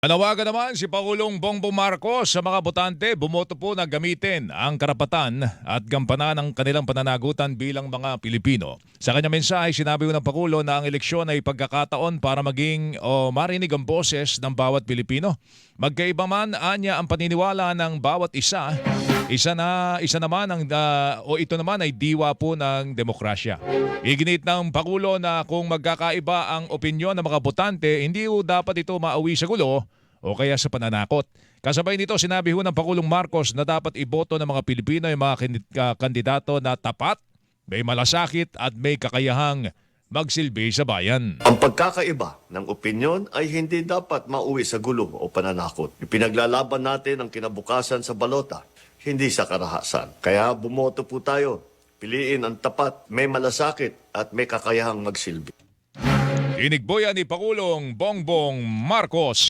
Nanawagan naman si Pangulong Bongbong Marcos sa mga botante bumoto po na gamitin ang karapatan at gampanan ng kanilang pananagutan bilang mga Pilipino. Sa kanyang mensahe, sinabi ng Pangulo na ang eleksyon ay pagkakataon para maging o marinig ang boses ng bawat Pilipino. Magkaiba man anya ang paniniwala ng bawat isa, isa na isa naman ang ah, o ito naman ay diwa po ng demokrasya. Iginit ng Pangulo na kung magkakaiba ang opinyon ng mga botante, hindi ho dapat ito mauwi sa gulo o kaya sa pananakot. Kasabay nito, sinabi ho ng Pangulong Marcos na dapat iboto ng mga Pilipino yung mga ka- kandidato na tapat, may malasakit at may kakayahang magsilbi sa bayan. Ang pagkakaiba ng opinyon ay hindi dapat mauwi sa gulo o pananakot. Ipinaglalaban natin ang kinabukasan sa balota, hindi sa karahasan. Kaya bumoto po tayo. Piliin ang tapat, may malasakit at may kakayahang magsilbi. Inigboyan ni Pangulong Bongbong Marcos.